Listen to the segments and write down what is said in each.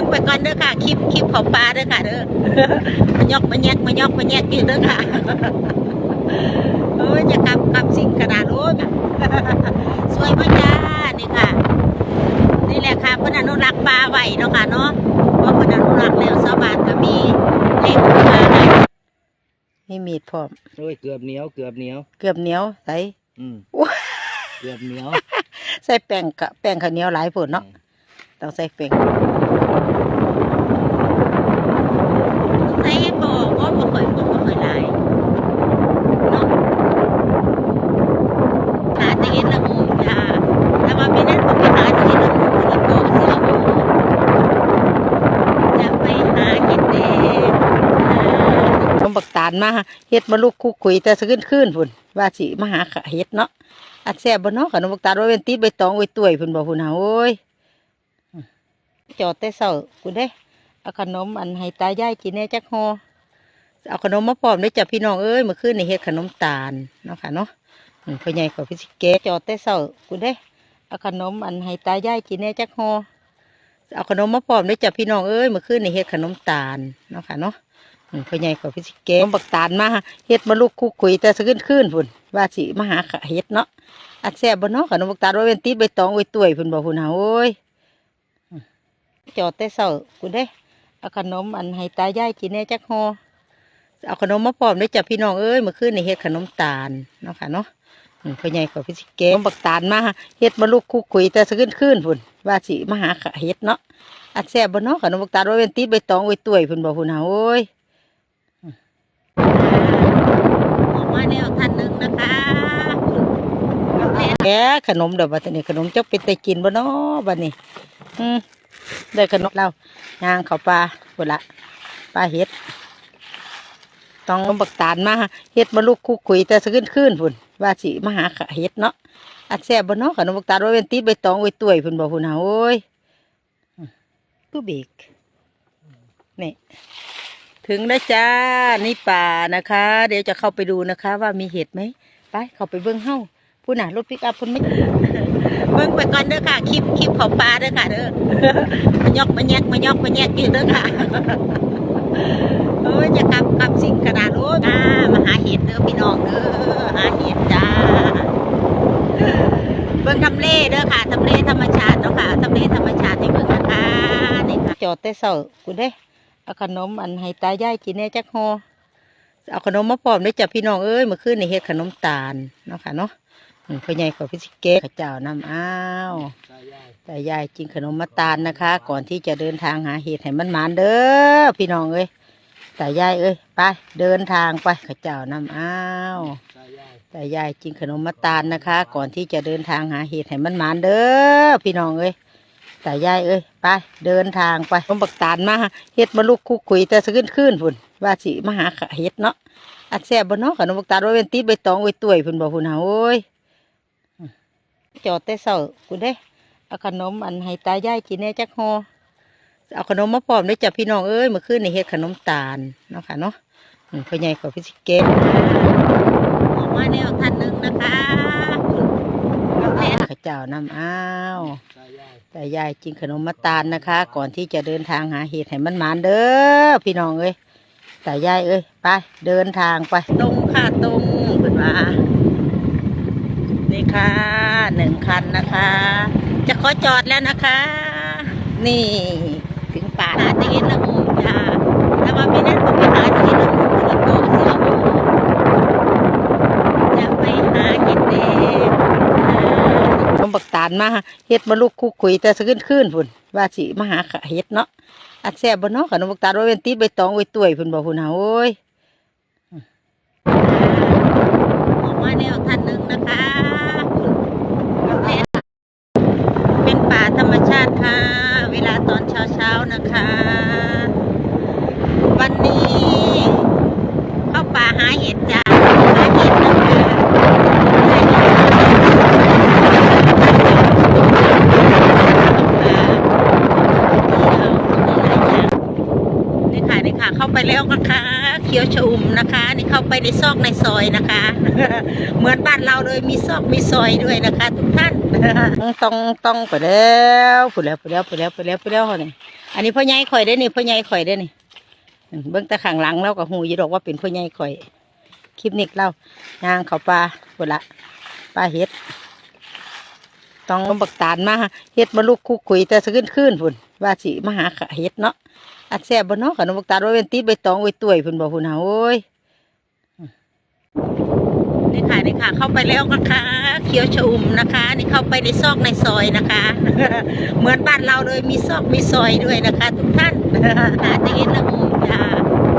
บิ่งไปก่อนเด้อค่ะคลิปคลิปของปลาเด้อค่ะเด้อมายอกมาแยกมายอกมาแยกอยู่เด้อค่ะโอ้ยจะกลับกลับสิ่งขนาดโอ้ยสวยมากจ้านี่ค่ะ นี่แหละค่ะเพื่อนอนุรักษ์ปลาไว้เนาะค่ะเนาะเพราะเพื่อนอนุรักษ์แล้วชาวบ้านก็มีเล่นปลาให้มีมีดพร้อมโอ้ยเกือบเหนียวเกือบเหนียว เกือบเหนียวใส่อืมว้าเกือบเหนียว ใส่แป้งกะแป้งข้าวเหนียวหลายผลเนาะต้องใส่แป้งใส่ให้บอกว่าบ่ค่อยบ่ค่อยหลายเนาะหาแต่เห็ดละงูจ้าแต่ว่าปีนั้นผมไปหาแต่เห็ดละงูที่โกเสืออยู่จะไปหาเห็ดเด้ผมบักตาลมาเฮ็ดมาลูกคุกคุยแต่สะขึ้นขึ้นพุ่นว่าสิมาหาเฮ็ดเนาะอัดแซ่บบ่เนาะขนมตาลว่าเป็นติดใบตองไว้ตุ้ยพิ่นบอกพุ่นหาโอ้ยจอดแต่เช้ากูเด้เอาขนมอันให้ตายายกินแน่จักหอเอาขนมมาพร้อมเด้จ้ะพี่น้องเอ้ยเมื่อคืนในเฮ็ดขนมตาลเนาะค่ะเนาะพ่อใหญ่ก็พี่สิแกจอดแต่เช้ากูเด้เอาขนมอันให้ตายายกินแน่จักหอเอาขนมมาพร้อมเด้จ้ะพี่น้องเอ้ยเมื่อคืนในเฮ็ดขนมตาลเนาะค่ะเนาะ พ่อใหญ่ก็พี่สิแกะขนมบักตาลมาเฮ็ดมาลูกคุกคุยแต่สะขึ้นขึ้นพุ่นว่าสิมาหาเฮ็ดเนาะอัดแซ่บบ่เนาะขนมบักตาลว่าเป็นติดใบตองไว้ตุ้ยพิ่นบอกพุ่นหาโอ้ยจอดแต่เช้ากูเด้เอาขนมอันให้ตายายกินแน่จักห่อเอาขนมมาพร้อมด้อจ้ะพี่น้องเอ้ยเมื่อคืนในเฮ็ดขนมตาลเนาะค่ะเนาะพ่อใหญ่ก็พี่สิแกะขนมบักตาลมาเฮ็ดมาลูกคุกคุยแต่สะขึ้นขึ้นพุ่นว่าสิมาหาเฮ็ดเนาะอัดแซ่บบ่เนาะขนมบักตาลว่าเป็นติดใบตองไว้ตุ้ยพิ่นบอกพุ่นหาโอ้ยออก มาแนวท่านหนึงนะคะแกขนมเดี๋ยวบัดนี้ขนมจะเป็นต่กินบ่เนาะบัดนี้อืมได้ขนมเราย่างเขาปลาบุละปลาเห็ด ต้องบักตาลมาเห็ดมาลูกคุกคุยแต่สะขึ้นขึ้นพุ่นว่าสิมาหาเห็ดเนาะอัดแซ่บบ่เนาะขนมบักตาลว่าเป็นติดใบตองไว้ตุ้ยพุ่นบ่พุ่นหาโอ้ยตู้เบกนี่ ถึงแล้วจ้า นี่ป่านะคะ เดี๋ยวจะเข้าไปดูนะคะ ว่ามีเห็ดไหม ไป เข้าไปเบิ่งเฮ้าผู้น่ะรถปิกอัพพุ่นไม่เบิ่งไปก่อนเด้อค่ะ คลิปคลิปของปลาเด้อค่ะเด้อมายกมาแยกมายกมาแยกอยู่เด้อค่ะโอ้ยจะกลับกลับสิ่งขนาดโอ้ามาหาเห็ดเด้อพี่น้องเด้อหาเห็ดจ้า เบิ่งทำเลเด้อค่ะทำเลธรรมชาติเนาะค่ะทำเลธรรมชาติให้เบิ่งนะคะนี่ค่ะจอดแต่เช้ากูเด้ เอาขนมอันให้ตายายกินแน่จักห่อเอาขนมมาพร้อมด้อจ้ะพี่น้องเอ้ยเมื่อคืนนี่เฮ็ดขนมตาลเนาะค่ะเนาะพ่อใหญ่ก็พิสิเกะข้าเจ้านำอ้าวตายายแต่ยายกินขนมมาตาลนะคะ ก่อนที่จะเดินทางหาเห็ดให้มันหมานเด้อพี่น้องเอ้ยแต่ยายเอ้ยไปเดินทางไปข้าเจ้านำอ้าวตายายแต่ยายกินขนมมาตาลนะคะ ก่อนที่จะเดินทางหาเห็ดให้มันหมานเด้อพี่น้องเอ้ย แต่ยายเอ้ยไปเดินทางไปผมบักตาลมาเห็ดมาลูกคุกคุยแต่สะขึ้นขึ้นพุ่นว่าสิมาหาเห็ดเนาะอัดแซ่บบ่เนาะขนมบักตาลว่าเป็นติดใบตองไว้ตุ้ยพุ่นบอกพุ่นหาโอ้ยจอดแต่เช้ากูเด้เอาขนมอันให้ตายายกินแน่จักห่อเอาขนมมาพร้อมเด้จ้ะพี่น้องเอ้ยเมื่อคืนในเฮ็ดขนมตาลเนาะค่ะเนาะอืมพ่อใหญ่ก็พี่สิแกะออกมาแนวท่านหนึ่งนะคะ เจ้าน้ำอ้าวตายายแต่ยายกินขนมมาตาลนะคะ ก่อนที่จะเดินทางหาเห็ดให้มันหมานเด้อพี่น้องเอ้ยแต่ยายเอ้ยไปเดินทางไปตรงค่ะตรงเพิ่นว่านี่ค่ะหนึ่งคันนะคะ จะขอจอดแล้วนะคะ นี่ถึงป่าหาจะเห็นละงูจ้าแต่ว่าปีนั้นผมไปหาจะเห็นละงูที่โกเสืออยู่จะไปหาเห็ดเด้ผมบักตาลมาเฮ็ดมาลูกคุกคุยแต่สะขึ้นขึ้นพุ่นว่าสิมาหาเห็ดเนาะอัดแซ่บบ่เนาะขนมตาลว่าเป็นติดใบตองไว้ตุ้ยพุ่นบอกพุ่นหาโอ้ยออกมาแนวท่านหนึ่งนะคะเป็นป่าธรรมชาติค่ะ เวลาตอนเช้าๆนะคะ วันนี้เข้าป่าหาเห็ดจ้าหาเห็ดนะคะนี่ค่ะนี่ค่ะ เข้าไป แล้วนะคะ เขียวชอุ่มนะคะ นี่เข้าไปในซอกในซอยนะคะ เหมือนบ้านเราเลยมีซอกมีซอยด้วยนะคะ ทุกท่านต้องต้องไปแล้วไปแล้วไปแล้วไปแล้วไปแล้วไปแล้วเนี่อันนี้พ่อใหญ่ข่อยได้นี่พ่อใหญ่ข่อยได้นี่เบื้องต่ข้างหลังเราก็หูยีดอกว่าเป็นพ่อใหญ่ข่อย คลิปนี้เล่ายางเขาปลาพุ่นละปลาเห็ด ต้องบักตาลมาเฮ็ดมาลูกคุกคุยแต่สะขึ้นขึ้นพุ่นว่าสิมาหาเห็ดเนาะอัดแซ่บบ่เนาะขนมบักตาลว่าเป็นติดใบตองไว้ตัวยพุ่นบ่พุ่นหาโอ้ยนี่ค่ะนี่ค่ะ เข้าไปแล้วนะคะ เขียวชอุ่มนะคะ นี่เข้าไปในซอกในซอยนะคะ เหมือนบ้านเราเลยมีซอกมีซอยด้วยนะคะ ทุกท่านหาจะเห็นละมูจ้า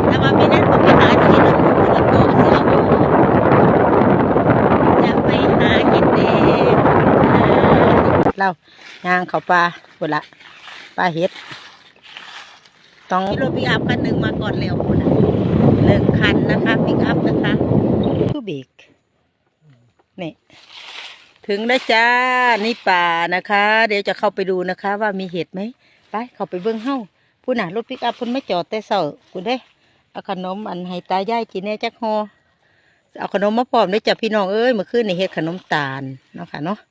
แต่ว่าไม่นั่นก็ไปหาจะเห็นละมูที่โปะเสือมูจะไปหาเห็ดแดงเรายางเขาปลาพุ่นละปลาเห็ด ต้องมีรถปิกอัพคันหนึ่งมาก่อนเร็วพุ่นน่ะหนึ่งคันนะคะปิกอัพนะคะคือเบรกนี่ถึงแล้วจ้า นี่ป่านะคะ เดี๋ยวจะเข้าไปดูนะคะ ว่ามีเห็ดไหม ไป เข้าไปเบื้องเฮ้าผู้น่ะรถปิกอัพคุณไม่จอดแต่เสาคุณได้เอาขนมอันให้ตายายกินแน่จักฮอเอาขนมมาพร้อมด้วยจ้ะพี่น้องเอ้ยเมื่อคืนนี่เฮ็ดขนมตาลเนาะค่ะเนาะอืม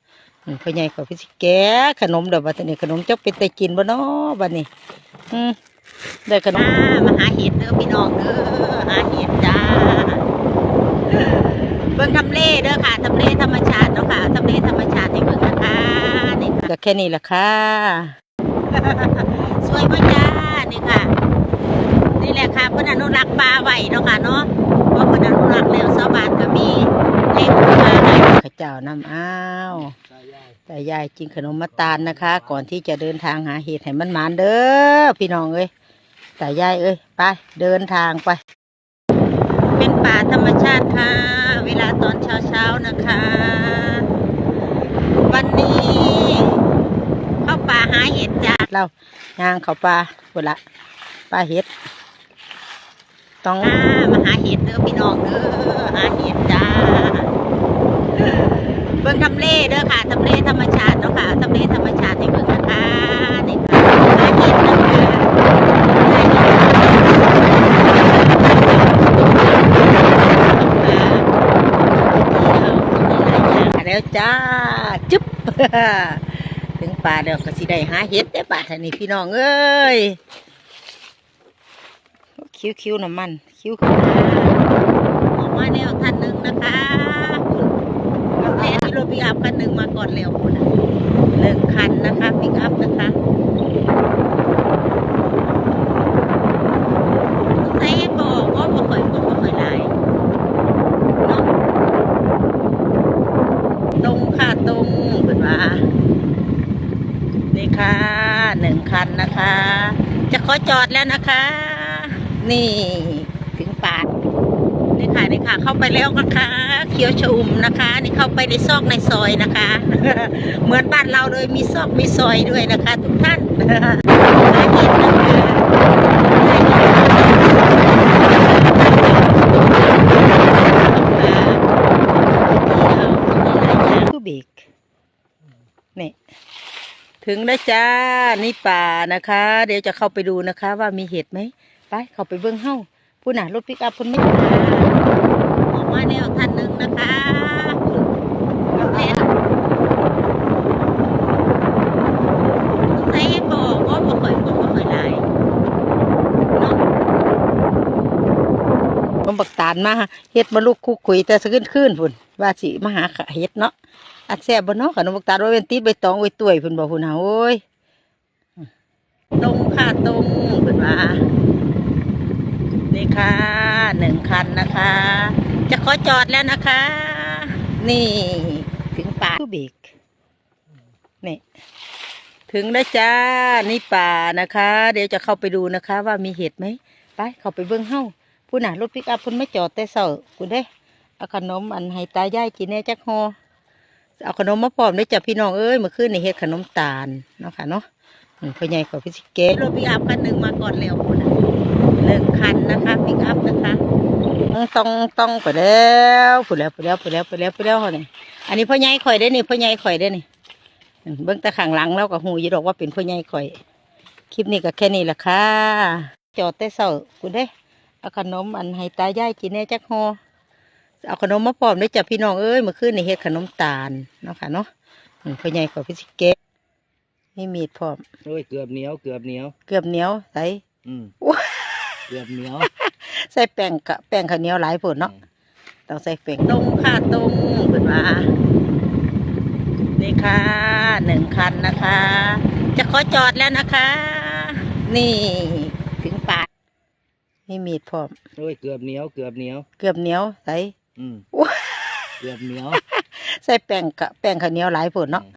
พ่อใหญ่ขอพี่สิแกะขนมเดี๋ยวบัดนี้ขนมจะเป็นแต่กินบ่เนาะบัดนี้อืมได้ขนมมาหาเห็ดเด้อพี่น้องเด้อหาเห็ดจ้าเบิ่งทำเลเด้อค่ะทำเลธรรมชาติเนาะค่ะทำเลธรรมชาติให้เบิ่งนะคะนี่ค่ะก็แค่นี้แหละค่ะสวยมากจ้านี่ค่ะ นี่แหละค่ะเพื่อนอนุรักษ์ปลาไว้เนาะค่ะเนาะเพราะเพื่อนอนุรักษ์แล้วชาวบ้านก็มีเลี้ยงปลาให้ข้าเจ้านำอ้าวตายาย แต่ยายกินขนมมาตาลนะคะ ก่อนที่จะเดินทางหาเห็ดให้มันหมานเด้อพี่น้องเอ้ยแต่ยายเอ้ยไปเดินทางไป เป็นป่าธรรมชาติค่ะ เวลาตอนเช้าเช้านะคะ วันนี้เข้าป่าหาเห็ดจ้าเรายางเข้าป่าพุ่นละป่าเห็ดต้องมาหาเห็ดเด้อพี่น้องเด้อหาเห็ดจ้าเบิ่งทำเลเด้อค่ะทำเลธรรมชาติเนาะค่ะทำเลธรรมชาติให้เบิ่งนะคะนี่ค่ะหาเห็ดนะคะมาแล้วจ้าจุ๊บ ถึงป่าเดี๋ยวก็สิได้หาเห็ดได้ป่าท่านี้พี่น้องเอ้ยคิ้วคิ้วๆน้ำมัน คิ้วออกมาแล้วท่านหนึ่งนะคะคุณแทนที่รถปิกอัพคันหนึ่งมาก่อนแล้วคุณหนึ่งคันนะคะปิกอัพนะคะใส่บอกว่าบ่ค่อยบ่ค่อยหลายเนาะตรงค่ะตรงเปิดว่า นี่ค่ะหนึ่งคั นะคะ จะขอจอดแล้วนะคะ นี่ถึงปาดนี่ค่ะนี่ค่ะ เข้าไปแล้วนะคะ เขียวชอุ่มนะคะ นี่เข้าไปในซอกในซอยนะคะ เหมือนบ้านเราเลยมีซอกมีซอยด้วยนะคะ ทุกท่านหากินนะคะคือเบรกนี่ ถึงแล้วจ้า นี่ป่านะคะ เดี๋ยวจะเข้าไปดูนะคะ ว่ามีเห็ดไหม ไป เข้าไปเบื้องเฮ้าผู้น่ะรถปิกอัพคนไม่ออกมาแล้วท่านหนึ่งนะคะคุณแทนใส่บอกว่าบ่ค่อยบ่ค่อยหลายเนาะผมบักตาลมาเฮ็ดมาลูกคุกคุยแต่สะขึ้นขึ้นพุ่น ว่าสิมาหาเห็ดเนาะอัดแซ่บบ่เนาะขนมตาลว่าเป็นติดใบตองไว้ตัวยเพิ่นบอกพุ่นหาโอ้ยตรงค่ะตรงเพิ่นว่านี่ค่ะหนึ่งคันนะคะ จะขอจอดแล้วนะคะ นี่ถึงป่าคือเบรกนี่ถึงแล้วจ้านี่ป่านะคะ เดี๋ยวจะเข้าไปดูนะคะ ว่ามีเห็ดไหมไปเข้าไปเบื้องเฮ้าผู้น่ะรถปิกอัพพิ่นไม่จอดแต่เสาคุณได้ เอาขนมอันให้ตายายกินแน่จักฮอเอาขนมมาพร้อมด้วยจ้ะพี่น้องเอ้ยเมื่อคืนนี่เฮ็ดขนมตาลเนาะค่ะเนาะอืมพ่อใหญ่ขอพี่สิแกะรถปิกอัพคันหนึ่งมาก่อนแล้วคุณน่ะหนึ่งคันนะคะปิกอัพนะคะต้องต้องไปแล้วไปแล้วไปแล้วไปแล้วไปแล้วไปแล้วเขาเนี่ยอันนี้พ่อใหญ่ข่อยได้อนี่พ่อใหญ่ข่อยได้อนี่อืมเบื้องแต่ข้างหลังแล้วก็หูอยี่ดอกว่าเป็นพ่อใหญ่ข่อย คลิปนี้ก็แค่นี้แหละค่ะจอดแต่เสาคุณได้เอาขนมอันให้ตายายกินแน่จักฮอ เอาขนมมาพร้อมด้วยจ้ะพี่น้องเอ้ยเมื่อคืนนี่เฮ็ดขนมตาลเนาะค่ะเนาะอืมพ่อใหญ่ขอพิสิเกะมีมีดพร้อมโอ้ยเกือบเหนียวเกือบเหนียว เกือบเหนียวใส่อืมอุ๊ยเกือบเหนียว ใส่แป้งกะแป้งข้าวเหนียวหลายผลเนาะต้องใส่แป้งตรงค่ะตรงเปิดมานี่ค่ะหนึ่งคันนะคะ จะขอจอดแล้วนะคะ นี่ถึงปากมีมีดพร้อมโอ้ยเกือบเหนียวเกือบเหนียว เกือบเหนียวใส่ อืมอุ๊ยเกือบเหนียว ใส่แป้งกะแป้งข้าวเหนียวหลายผลเนาะ